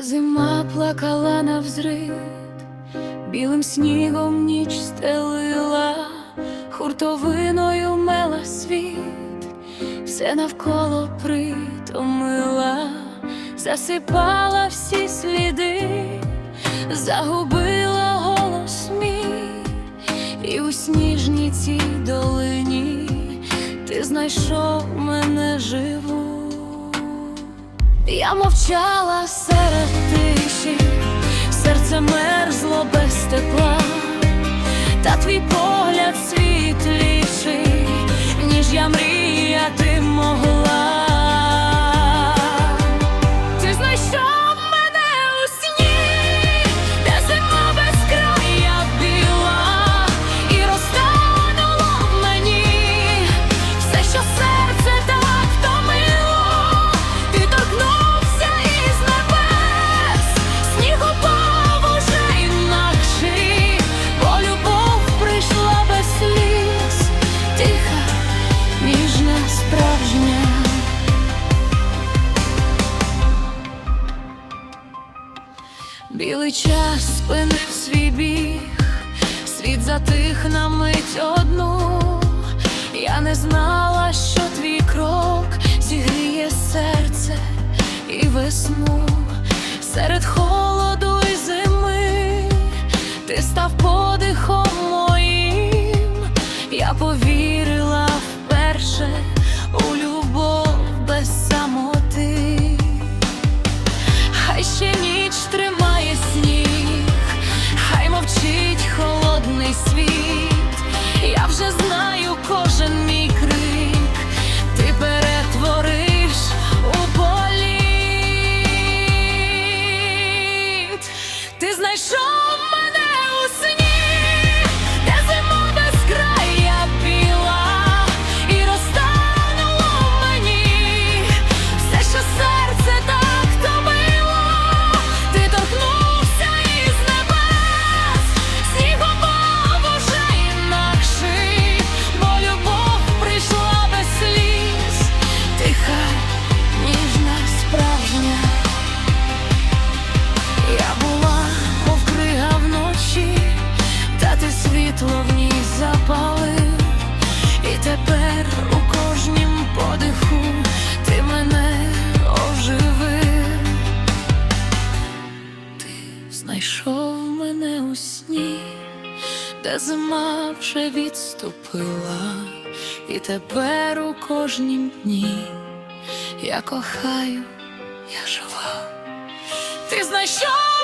Зима плакала навзрид, білим снігом ніч стелила, хуртовиною мела світ, все навколо притомила, засипала всі сліди, загубила голос мій, і у сніжній цій долині ти знайшов мене живу. Я мовчала серед тиші, серце мерзло без тепла, та твій погляд світліший, ніж я мріяти могла. Білий час спинив свій біг, світ затих на мить одну. Я не знала, що твій крок зігріє серце і весну серед холоду і зими. Ти став подихом моїм, я повірила Ти знайшов де зима вже відступила, і тепер у кожнім дні я кохаю, я жива. Ти знайшов